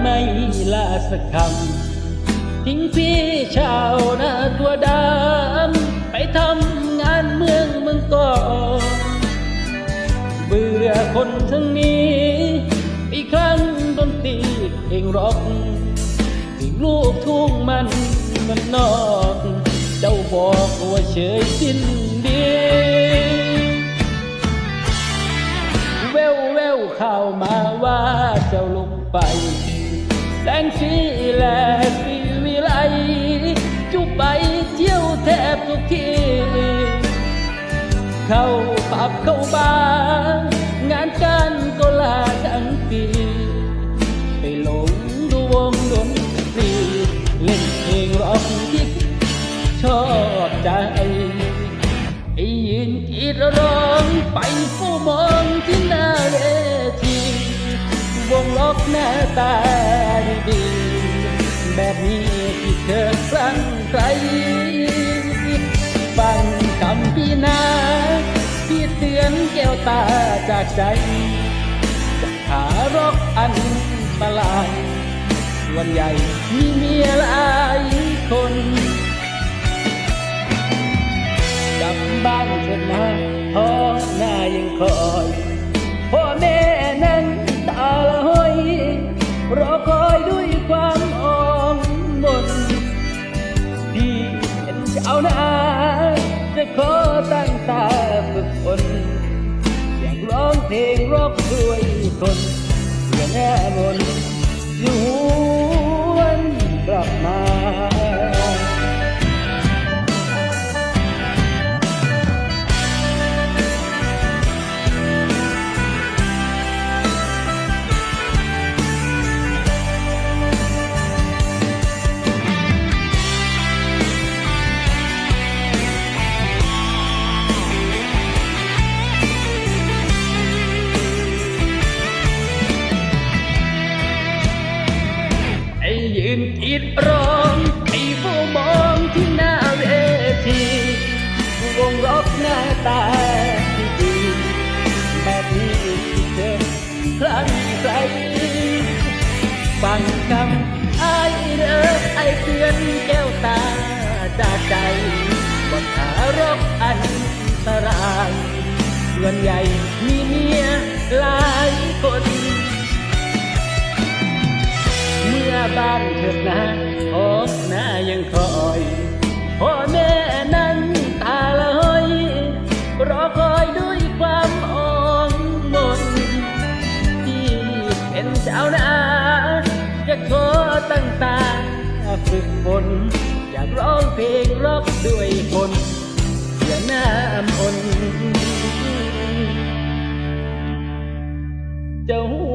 ไม่ลาสักคำ ทิ้งพี่ชาวนาตัวดำ ไปทำงานเมืองเมืองก่อนเบื่อคนทั้งนี้อีกครั้งดนตรีเพลงร็อกที่ลูกทุ่งมันมันนอก เจ้าบอกว่าเฉยสิ้นดีแววแววข่าวมาว่าเจ้าลุก ไป แสงสีแลสีวิไลจุไปเที่ยวแทบทุกที เข้าปับเข้าบาร์งานการก็ลาทั้งปี ไปหลงดูวงดนตรีเล่นเพลงร็อกที่ชอบใจไอ้ยืนกรีดร้องไปเฝ้มองที่หน้าเวทีวง ล็อกหน้าตาดีๆแบบนี้ที่เธอครั้งใครฟังคำพี่นาที่เตือนแก้วตาจากใจจะขารกอันตรายส่วนใหญ่มีเมียหลายคนกลับบ้านเถิดนะ องเพลงร็อกด้วยคนเพื่อแน่มนอยู่ ตาดีแบบนี้ที่เธอครั้งใครฟังคำไอ้เด้อไอ้เตือนแก้วตาจาใจว่าขารกอันตรายส่วนใหญ่มีเมียหลายคน เมื่อบ้านเถิดนะโอ้หน้ายังคอยพ่อ นาจะขอตั้งตาฝึกฝนอยากร้องเพลงร็อกด้วยคนเสียหน้าอนเจ้าหู